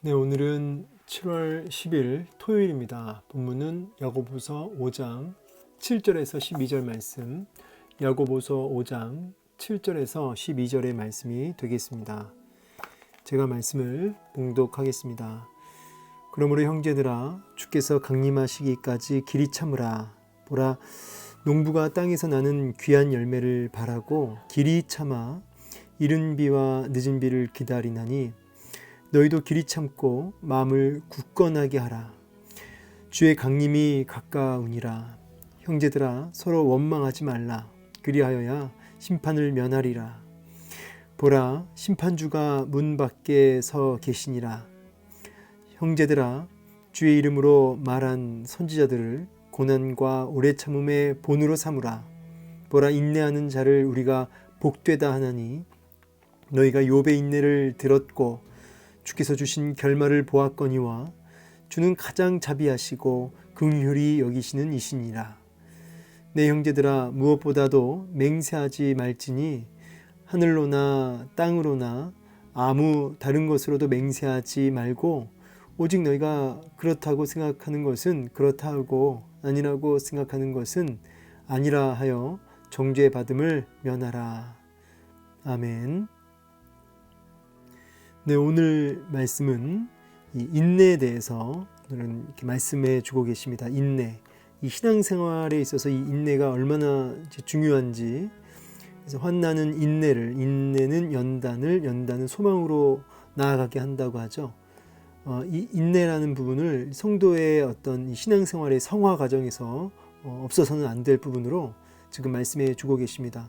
네, 오늘은 7월 10일 토요일입니다. 본문은 야고보서 5장 7절에서 12절 말씀, 야고보서 5장 7절에서 12절의 말씀이 되겠습니다. 제가 말씀을 봉독하겠습니다. 그러므로 형제들아 주께서 강림하시기까지 길이 참으라 보라 농부가 땅에서 나는 귀한 열매를 바라고 길이 참아 이른 비와 늦은 비를 기다리나니 너희도 길이 참고 마음을 굳건하게 하라. 주의 강림이 가까우니라. 형제들아 서로 원망하지 말라. 그리하여야 심판을 면하리라. 보라 심판주가 문 밖에 서 계시니라. 형제들아 주의 이름으로 말한 선지자들을 고난과 오래 참음의 본으로 삼으라. 보라 인내하는 자를 우리가 복되다 하나니 너희가 욥의 인내를 들었고 주께서 주신 결말을 보았거니와 주는 가장 자비하시고 긍휼히 여기시는 이시니라. 내 형제들아 무엇보다도 맹세하지 말지니 하늘로나 땅으로나 아무 다른 것으로도 맹세하지 말고 오직 너희가 그렇다고 생각하는 것은 그렇다 하고 아니라고 생각하는 것은 아니라 하여 정죄 받음을 면하라. 아멘. 네, 오늘 말씀은 이 인내에 대해서 오늘은 이렇게 말씀해 주고 계십니다. 인내. 이 신앙생활에 있어서 이 인내가 얼마나 중요한지 그래서 환나는 인내를 인내는 연단을 연단은 소망으로 나아가게 한다고 하죠. 어, 이 인내라는 부분을 성도의 어떤 신앙생활의 성화 과정에서 어, 없어서는 안 될 부분으로 지금 말씀해 주고 계십니다.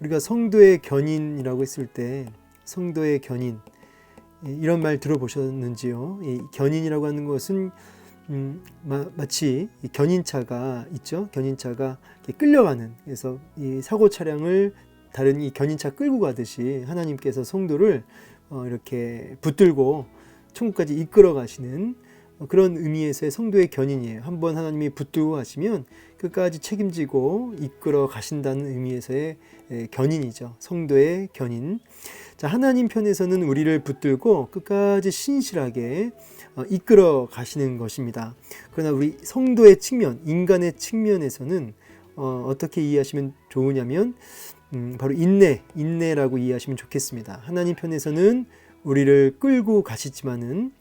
우리가 성도의 견인이라고 했을 때 성도의 견인 이런 말 들어보셨는지요? 이 견인이라고 하는 것은 음, 마, 치 견인차가 있죠. 견인차가 끌려가는 그래서 이 사고 차량을 다른 이 견인차 끌고 가듯이 하나님께서 성도를 어, 이렇게 붙들고 천국까지 이끌어 가시는 그런 의미에서의 성도의 견인이에요. 한번 하나님이 붙들고 가시면 끝까지 책임지고 이끌어 가신다는 의미에서의 견인이죠. 성도의 견인. 자, 하나님 편에서는 우리를 붙들고 끝까지 신실하게 어, 이끌어 가시는 것입니다. 그러나 우리 성도의 측면, 인간의 측면에서는 어, 떻게 이해하시면 좋으냐면 음, 바로 인내, 인내라고 이해하시면 좋겠습니다. 하나님 편에서는 우리를 끌고 가시지만은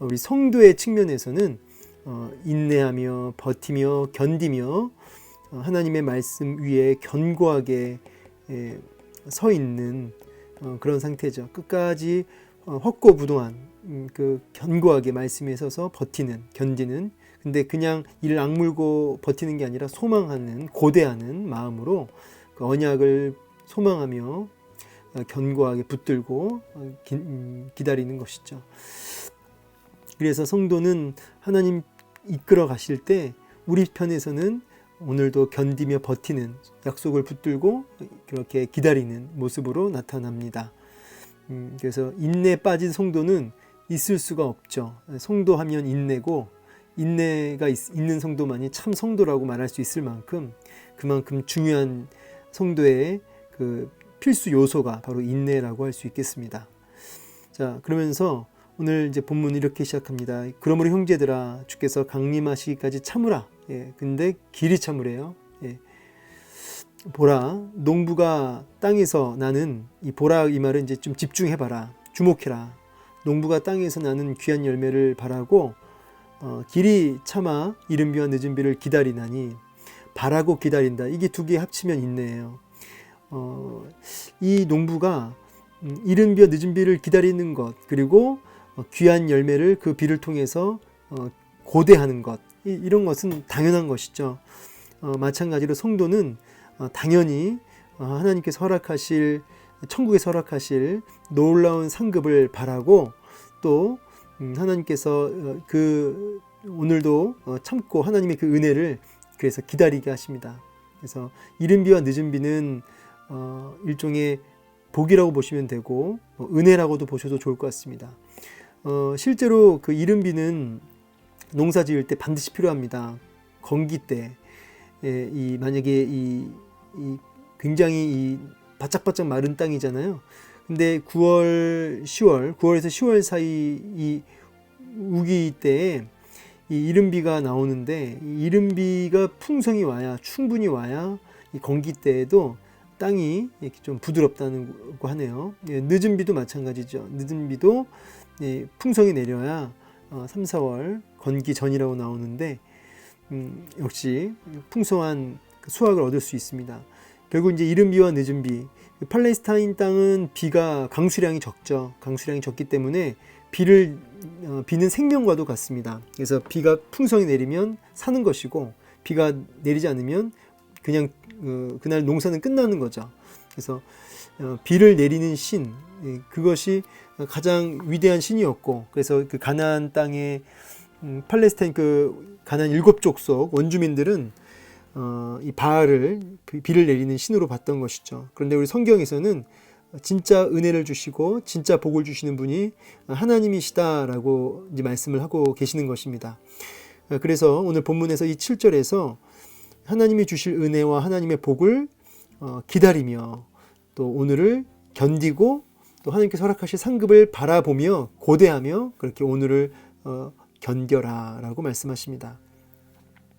우리 성도의 측면에서는 어, 인내하며 버티며 견디며 어, 하나님의 말씀 위에 견고하게 서 있는 어, 그런 상태죠. 끝까지 헛고부동한 음, 그 견고하게 말씀에 서서 버티는 견디는 근데 그냥 이를 악물고 버티는 게 아니라 소망하는 고대하는 마음으로 그 언약을 소망하며 견고하게 붙들고 음, 기다리는 것이죠. 그래서 성도는 하나님 이끌어 가실 때 우리 편에서는 오늘도 견디며 버티는 약속을 붙들고 그렇게 기다리는 모습으로 나타납니다. 음, 그래서 인내 빠진 성도는 있을 수가 없죠. 성도하면 인내고 인내가 있, 는 성도만이 참 성도라고 말할 수 있을 만큼 그만큼 중요한 성도의 그 필수 요소가 바로 인내라고 할 수 있겠습니다. 자, 그러면서 오늘 이제 본문 이렇게 시작합니다. 그러므로 형제들아 주께서 강림하시기까지 참으라. 예, 근데 길이 참으래요. 예. 보라 농부가 땅에서 나는 이 보라 이 말은 이제 좀 집중해 봐라. 주목해라. 농부가 땅에서 나는 귀한 열매를 바라고 어, 길이 참아 이른 비와 늦은 비를 기다리나니 바라고 기다린다. 이게 두 개 합치면 인내예요. 어, 이 농부가 음, 이른 비와 늦은 비를 기다리는 것 그리고 어, 귀한 열매를 그 비를 통해서 어, 고대하는 것 이런 것은 당연한 것이죠. 어, 마찬가지로 성도는 당연히 하나님께서 허락하실 천국에서 허락하실 놀라운 상급을 바라고 또 음, 하나님께서 그 오늘도 참고 하나님의 그 은혜를 그래서 기다리게 하십니다. 그래서 이른 비와 늦은 비는 일종의 복이라고 보시면 되고 은혜라고도 보셔도 좋을 것 같습니다. 어, 실제로 그 이른비는 농사 지을 때 반드시 필요합니다. 건기 때, 예, 이 만약에 이, 이 굉장히 이 바짝바짝 마른 땅이잖아요. 근데 9월, 10월, 9월에서 10월 사이 이 우기 때에 이 이른비가 나오는데 이 이른비가 풍성이 와야 충분히 와야 이 건기 때에도 땅이 이렇게 좀 부드럽다는 거 하네요. 예, 늦은 비도 마찬가지죠. 늦은 비도 예, 풍성이 내려야 어, 3, 4월 건기 전이라고 나오는데 음, 역시 풍성한 그 수확을 얻을 수 있습니다. 결국 이제 이른 비와 늦은 비. 팔레스타인 땅은 비가 강수량이 적죠. 강수량이 적기 때문에 비를 어, 비는 생명과도 같습니다. 그래서 비가 풍성히 내리면 사는 것이고 비가 내리지 않으면 그냥 어, 그날 농사는 끝나는 거죠. 그래서 어, 비를 내리는 신 예, 그것이 가장 위대한 신이었고 그래서 그 가나안 땅에 음, 팔레스타인 그 가나안 일곱 족속 원주민들은 어, 이 바알을 그 비를 내리는 신으로 봤던 것이죠. 그런데 우리 성경에서는 진짜 은혜를 주시고 진짜 복을 주시는 분이 하나님이시다라고 이제 말씀을 하고 계시는 것입니다. 어, 그래서 오늘 본문에서 이 7절에서 하나님이 주실 은혜와 하나님의 복을 어, 기다리며 또 오늘을 견디고 또 하나님께서 허락하실 상급을 바라보며 고대하며 그렇게 오늘을 어, 견뎌라라고 말씀하십니다.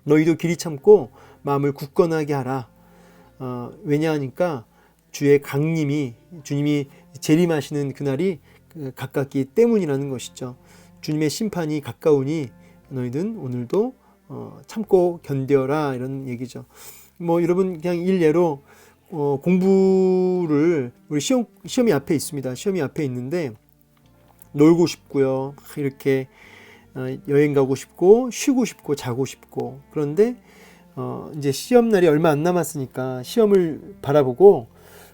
너희도 길이 참고 마음을 굳건하게 하라. 어, 왜냐하니까 주의 강림이 주님이 재림하시는 그날이 그 가깝기 때문이라는 것이죠. 주님의 심판이 가까우니 너희는 오늘도 어, 참고 견뎌라 이런 얘기죠. 뭐 여러분 그냥 일례로 어, 공부를 우리 시험 시험이 앞에 있습니다. 시험이 앞에 있는데 놀고 싶고요. 막 이렇게 어, 여행 가고 싶고 쉬고 싶고 자고 싶고 그런데 어, 이제 시험 날이 얼마 안 남았으니까 시험을 바라보고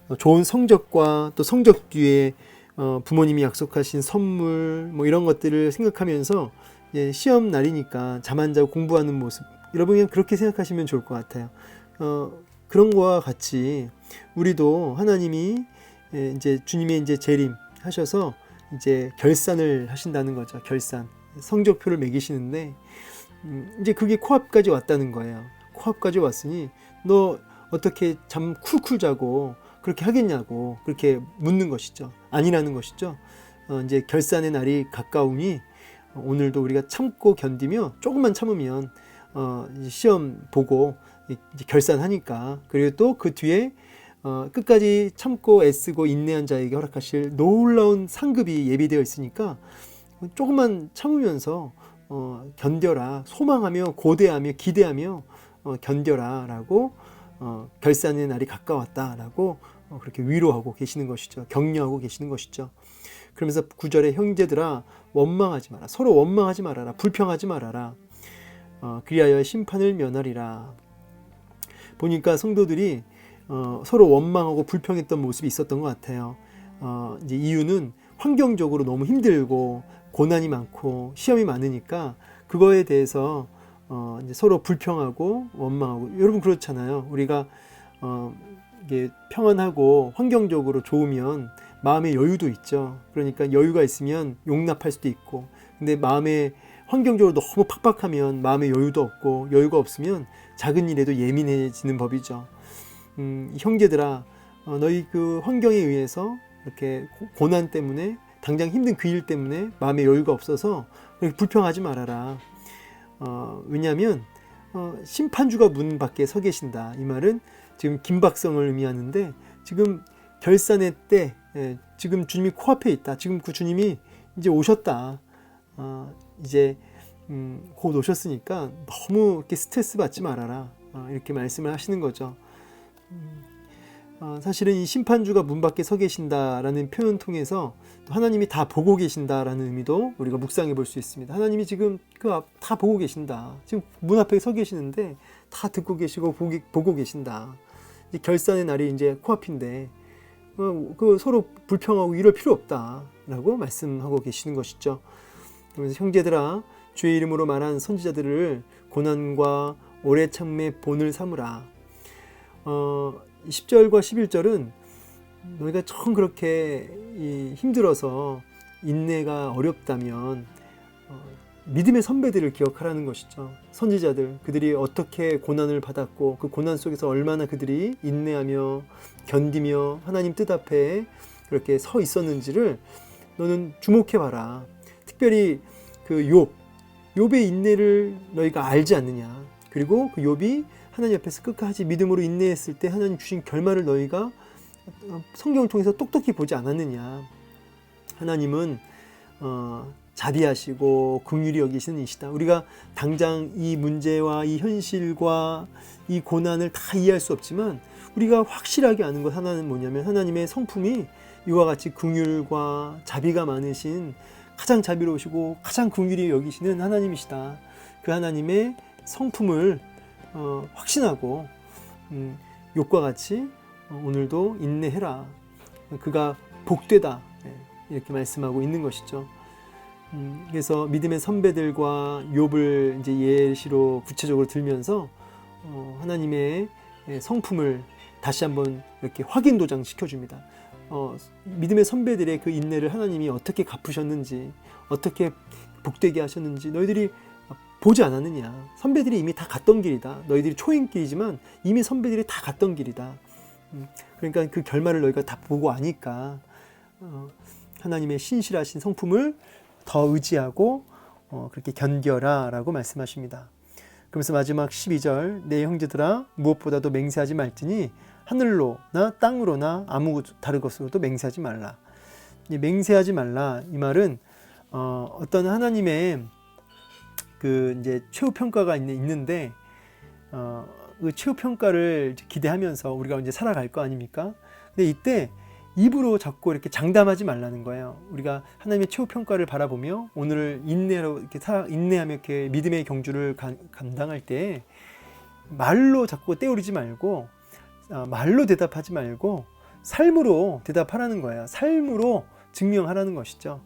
어, 좋은 성적과 또 성적 뒤에 어, 부모님이 약속하신 선물 뭐 이런 것들을 생각하면서 이제 시험 날이니까 잠 안 자고 공부하는 모습 여러분 그냥 그렇게 생각하시면 좋을 것 같아요. 어, 그런 거와 같이 우리도 하나님이 예, 이제 주님의 이제 재림 하셔서 이제 결산을 하신다는 거죠. 결산 성적표를 매기시는데 음, 이제 그게 코앞까지 왔다는 거예요. 코앞까지 왔으니 너 어떻게 잠 쿨쿨 자고 그렇게 하겠냐고 그렇게 묻는 것이죠. 아니라는 것이죠. 어, 이제 결산의 날이 가까우니 오늘도 우리가 참고 견디며 조금만 참으면 어, 시험 보고 이제 결산하니까. 그리고 또 그 뒤에 어, 끝까지 참고 애쓰고 인내한 자에게 허락하실 놀라운 상급이 예비되어 있으니까 조금만 참으면서 어, 견뎌라. 소망하며 고대하며 기대하며 어, 견뎌라라고 어, 결산의 날이 가까웠다라고 어, 그렇게 위로하고 계시는 것이죠. 격려하고 계시는 것이죠. 그러면서 구절에 형제들아 원망하지 마라. 서로 원망하지 말아라. 불평하지 말아라. 어, 그리하여 심판을 면하리라 보니까 성도들이 어, 서로 원망하고 불평했던 모습이 있었던 것 같아요. 어, 이제 이유는 환경적으로 너무 힘들고 고난이 많고 시험이 많으니까 그거에 대해서 어, 이제 서로 불평하고 원망하고 여러분 그렇잖아요. 우리가 어, 이게 평안하고 환경적으로 좋으면 마음의 여유도 있죠. 그러니까 여유가 있으면 용납할 수도 있고, 근데 마음의 환경적으로 너무 팍팍하면 마음의 여유도 없고 여유가 없으면 작은 일에도 예민해지는 법이죠. 음, 형제들아, 어, 너희 그 환경에 의해서 이렇게 고, 난 때문에 당장 힘든 그 일 때문에 마음의 여유가 없어서 불평하지 말아라. 어, 왜냐하면 어, 심판주가 문 밖에 서 계신다. 이 말은 지금 김박성을 의미하는데 지금 결산의 때 예, 지금 주님이 코앞에 있다. 지금 그 주님이 이제 오셨다. 어, 이제 음, 곧 오셨으니까 너무 이렇게 스트레스 받지 말아라. 어, 이렇게 말씀을 하시는 거죠. 음, 어, 사실은 이 심판주가 문 밖에 서 계신다라는 표현 통해서 또 하나님이 다 보고 계신다라는 의미도 우리가 묵상해 볼 수 있습니다. 하나님이 지금 그다 보고 계신다. 지금 문 앞에 서 계시는데 다 듣고 계시고 보기, 보고 계신다. 이 결산의 날이 이제 코앞인데 어, 그 서로 불평하고 이럴 필요 없다라고 말씀하고 계시는 것이죠. 그러면서 형제들아 주의 이름으로 말한 선지자들을 고난과 오래 참음의 본을 삼으라. 어, 10절과 11절은 너희가 정 그렇게 힘들어서 인내가 어렵다면 어, 믿음의 선배들을 기억하라는 것이죠. 선지자들 그들이 어떻게 고난을 받았고 그 고난 속에서 얼마나 그들이 인내하며 견디며 하나님 뜻 앞에 그렇게 서 있었는지를 너는 주목해 봐라. 특별히 그 욥, 욥의 인내를 너희가 알지 않느냐. 그리고 그 욥이 하나님 앞에서 끝까지 믿음으로 인내했을 때 하나님 주신 결말을 너희가 어, 성경을 통해서 똑똑히 보지 않았느냐. 하나님은 어, 자비하시고 긍휼히 여기시는 이시다. 우리가 당장 이 문제와 이 현실과 이 고난을 다 이해할 수 없지만 우리가 확실하게 아는 것 하나는 뭐냐면 하나님의 성품이 이와 같이 긍휼과 자비가 많으신 가장 자비로우시고 가장 긍휼히 여기시는 하나님이시다. 그 하나님의 성품을 어, 확신하고 음, 욕과 같이 어, 오늘도 인내해라. 그가 복되다. 예, 이렇게 말씀하고 있는 것이죠. 음, 그래서 믿음의 선배들과 욥을 이제 예시로 구체적으로 들면서 어, 하나님의 예, 성품을 다시 한번 이렇게 확인 도장 시켜줍니다. 어, 믿음의 선배들의 그 인내를 하나님이 어떻게 갚으셨는지, 어떻게 복되게 하셨는지 너희들이 보지 않았느냐. 선배들이 이미 다 갔던 길이다. 너희들이 초행길이지만 이미 선배들이 다 갔던 길이다. 음, 그러니까 그 결말을 너희가 다 보고 아니까 어, 하나님의 신실하신 성품을 더 의지하고 어, 그렇게 견뎌라 라고 말씀하십니다. 그러면서 마지막 12절 내 형제들아 무엇보다도 맹세하지 말지니 하늘로나 땅으로나 아무 다른 것으로도 맹세하지 말라. 이 맹세하지 말라 이 말은 어, 어떤 하나님의 그 이제 최후 평가가 있는, 있는데 어, 그 최후 평가를 기대하면서 우리가 이제 살아갈 거 아닙니까? 근데 이때 입으로 자꾸 이렇게 장담하지 말라는 거예요. 우리가 하나님의 최후 평가를 바라보며 오늘을 인내로 이렇게 사, 인내하며 이렇게 믿음의 경주를 감, 감당할 때 말로 자꾸 떼우리지 말고 아, 말로 대답하지 말고 삶으로 대답하라는 거예요. 삶으로 증명하라는 것이죠.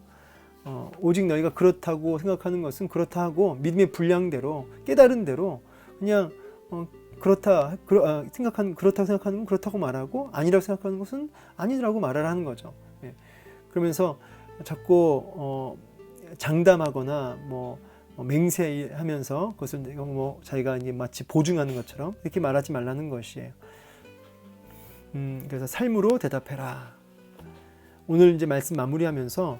어, 오직 너희가 그렇다고 생각하는 것은 그렇다 하고 믿음의 분량대로 깨달은 대로 그냥 어, 그렇다 그러, 아, 생각하는 그렇다고 생각하는 건 그렇다고 말하고 아니라고 생각하는 것은 아니라고 말을 하는 거죠. 예. 그러면서 자꾸 어, 장담하거나 뭐 어, 맹세하면서 그것을 뭐 자기가 이제 마치 보증하는 것처럼 이렇게 말하지 말라는 것이에요. 음, 그래서 삶으로 대답해라. 오늘 이제 말씀 마무리하면서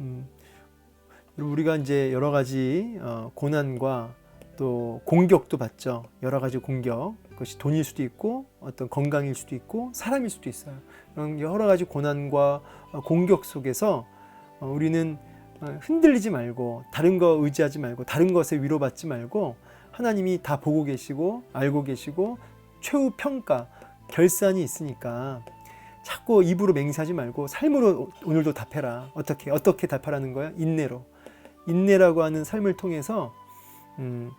음, 우리가 이제 여러 가지 어, 고난과 또 공격도 받죠. 여러 가지 공격. 그것이 돈일 수도 있고 어떤 건강일 수도 있고 사람일 수도 있어요. 이런 여러 가지 고난과 어, 공격 속에서 어, 우리는 어, 흔들리지 말고 다른 거 의지하지 말고 다른 것에 위로받지 말고 하나님이 다 보고 계시고 알고 계시고 최후 평가 결산이 있으니까 자꾸 입으로 맹세하지 말고 삶으로 오늘도 답해라. 어떻게 어떻게 답하라는 거야? 인내로. 인내라고 하는 삶을 통해서 음,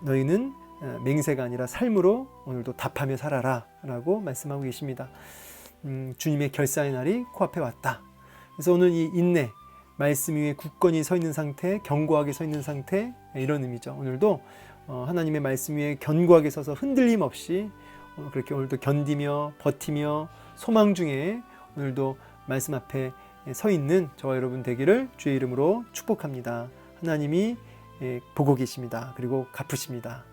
너희는 어, 맹세가 아니라 삶으로 오늘도 답하며 살아라라고 말씀하고 계십니다. 음, 주님의 결산의 날이 코앞에 왔다. 그래서 오늘 이 인내 말씀 위에 굳건히 서 있는 상태, 견고하게 서 있는 상태 이런 의미죠. 오늘도 어, 하나님의 말씀 위에 견고하게 서서 흔들림 없이 어, 그렇게 오늘도 견디며 버티며 소망 중에 오늘도 말씀 앞에 서 있는 저와 여러분 되기를 주의 이름으로 축복합니다. 하나님이 예, 보고 계십니다. 그리고 갚으십니다.